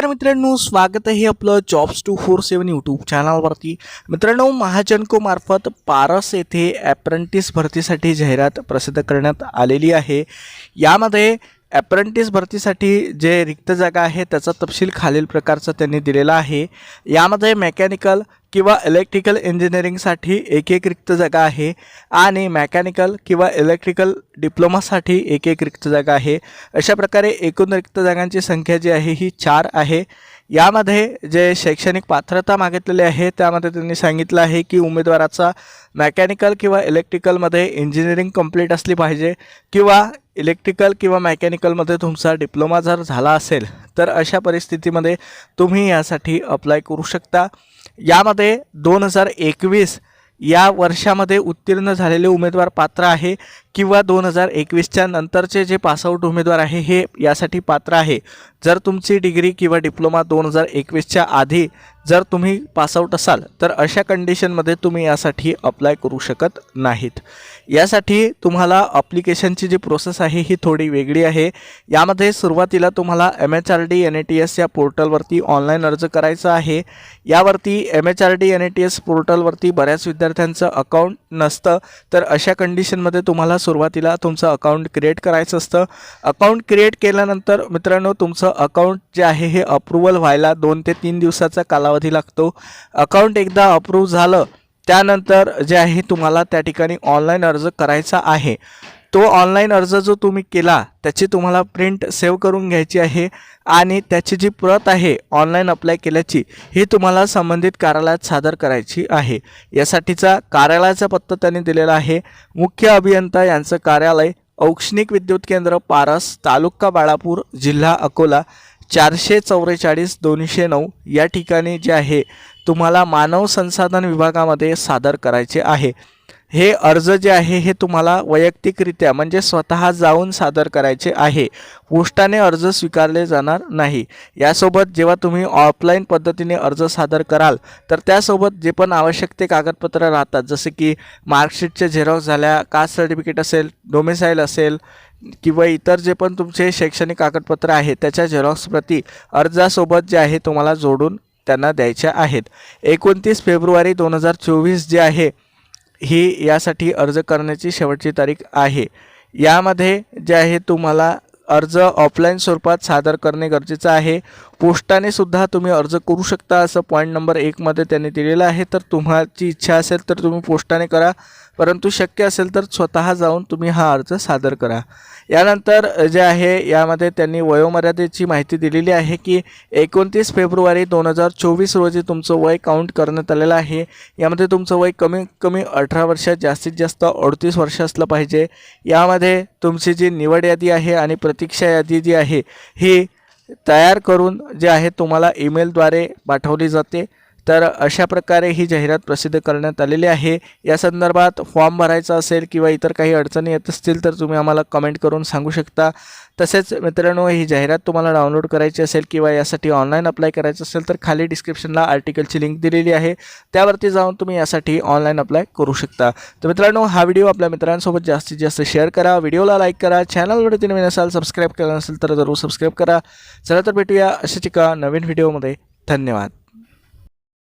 नमस्कार मित्रांनो स्वागत आहे आपलं jobs two four seven YouTube चॅनलवरती मित्रांनो महाजनको मार्फत पारस येथे ॲप्रेंटिस भरतीसाठी जाहिरात प्रसिद्ध करण्यात आलेली आहे. यामध्ये ॲप्रेंटिस भरतीसाठी जे रिक्त जागा आहे त्याचा तपशील खालील प्रकारचा त्यांनी दिलेला आहे. यामध्ये मेकॅनिकल किंवा इलेक्ट्रिकल इंजिनिअरिंगसाठी एक एक रिक्त जागा आहे आणि मेकॅनिकल किंवा इलेक्ट्रिकल डिप्लोमासाठी एक एक रिक्त जागा आहे. अशा प्रकारे एकूण रिक्त जागांची संख्या जी आहे ही चार आहे. यामध्ये जे शैक्षणिक पात्रता मागितलेली आहे त्यामध्ये त्यांनी सांगितलं आहे की उमेदवाराचा मेकॅनिकल किंवा इलेक्ट्रिकलमध्ये इंजिनिअरिंग कंप्लीट असली पाहिजे किंवा इलेक्ट्रिकल किंवा मेकॅनिकलमध्ये तुमचा डिप्लोमा जर झाला असेल तर अशा परिस्थितीमध्ये तुम्ही यासाठी अप्लाय करू शकता. यामध्ये दोन हजार एकवीस या वर्षामध्ये उत्तीर्ण झालेले उमेदवार पात्र आहे किंवा दोन हजार एकवीसच्या नंतरचे जे पासआउट उमेदवार आहे हे यासाठी पात्र आहे. जर तुमची डिग्री किंवा डिप्लोमा दोन हजार एकवीसच्या आधी जर तुम्ही पासआउट असाल तर अशा कंडिशनमध्ये तुम्ही यासाठी अप्लाय करू शकत नाहीत. यासाठी तुम्हाला अप्लिकेशनची जी प्रोसेस आहे ही थोडी वेगळी आहे. यामध्ये सुरुवातीला तुम्हाला M H R D N A T S या पोर्टलवरती ऑनलाईन अर्ज करायचा आहे. यावरती M H R D N A T S पोर्टलवरती बऱ्याच विद्यार्थ्यांचं अकाउंट नसतं. तर अशा कंडिशनमध्ये तुम्हाला सुरुवातीला तुमचं अकाउंट क्रिएट करायचं असतं. अकाउंट क्रिएट केल्यानंतर मित्रांनो तुमचं अकाउंट जे आहे हे अप्रुव्हल व्हायला दोन ते तीन दिवसाचा कालावधी लागतो. अकाउंट एकदा अप्रूव्ह झालं त्यानंतर जे आहे तुम्हाला त्या ठिकाणी ऑनलाईन अर्ज करायचा आहे. तो ऑनलाईन अर्ज जो तुम्ही केला त्याची तुम्हाला प्रिंट सेव्ह करून घ्यायची आहे आणि त्याची जी प्रत आहे ऑनलाईन अप्लाय केल्याची ही तुम्हाला संबंधित कार्यालयात सादर करायची आहे. यासाठीचा कार्यालयाचा पत्ता त्यांनी दिलेला आहे. मुख्य अभियंता यांचं कार्यालय औष्णिक विद्युत केंद्र पारस तालुका बाळापूर जिल्हा अकोला. चारशे चौवेचाळीस दोनशे नऊ या ठिकाणी जे आहे तुम्हाला मानव संसाधन विभागामध्ये सादर करायचे आहे. हे अर्ज जे आहे हे तुम्हाला वैयक्तिकरित्या म्हणजे स्वतः जाऊन सादर करायचे आहे. पोस्टाने अर्ज स्वीकारले जाणार नाही. यासोबत जेव्हा तुम्ही ऑफलाईन पद्धतीने अर्ज सादर कराल तर त्यासोबत जे पण आवश्यक ते कागदपत्र राहतात जसे की मार्कशीटचे झेरॉक्स झाल्या कास्ट सर्टिफिकेट असेल डोमेसाईल असेल किंवा इतर जे पण तुमचे शैक्षणिक कागदपत्र आहे त्याच्या झेरॉक्स प्रती अर्जासोबत जे आहे तुम्हाला जोडून त्यांना द्यायच्या आहेत. एकोणतीस फेब्रुवारी दोन हजार चोवीस जे आहे ही यासाठी अर्ज करण्याची शेवटची तारीख आहे. यामध्ये जे आहे तुम्हाला अर्ज ऑफलाईन स्वरूपात सादर करणे गरजेचं आहे. पोस्टाने सुद्धा तुम्ही अर्ज करू शकता असं पॉईंट नंबर एकमध्ये त्यांनी दिलेलं आहे. तर तुम्हाची इच्छा असेल तर तुम्ही पोस्टाने करा. परंतु शक्य असेल तर स्वतः जाऊन तुम्ही हा अर्ज सादर करा. यानंतर जे आहे यामध्ये त्यांनी वयोमर्यादेची माहिती दिलेली आहे की एकोणतीस फेब्रुवारी दोन हजार चोवीस रोजी तुमचं वय काउंट करण्यात आलेलं आहे. यामध्ये तुमचं वय कमी कमी अठरा वर्षात जास्तीत जास्त अडतीस वर्ष असलं पाहिजे. यामध्ये तुमची जी निवड यादी आहे आणि प्रतीक्षा यादी जी आहे ही तयार करून जे आहे तुम्हाला ईमेलद्वारे पाठवली जाते. तर अशा प्रकारे ही जाहिरात प्रसिद्ध करण्यात आलेली आहे. या संदर्भात फॉर्म भरायचा असेल किंवा इतर काही अडचणी येत असतील तर तुम्ही आम्हाला कमेंट करून सांगू शकता. तसेच मित्रांनो ही जाहिरात तुम्हाला डाउनलोड करायची असेल किंवा यासाठी ऑनलाईन अप्लाय करायचं असेल तर खाली डिस्क्रिप्शनला आर्टिकलची लिंक दिलेली आहे. त्यावरती जाऊन तुम्ही यासाठी ऑनलाईन अप्लाय करू शकता. तर मित्रांनो हा व्हिडिओ आपल्या मित्रांसोबत जास्तीत जास्त शेअर करा. व्हिडिओला लाईक करा. चॅनलवरती नवीन असाल सबस्क्राईब केलं नसेल तर जरूर सबस्क्राईब करा. चला तर भेटूया अशाच एका नवीन व्हिडिओमध्ये धन्यवाद.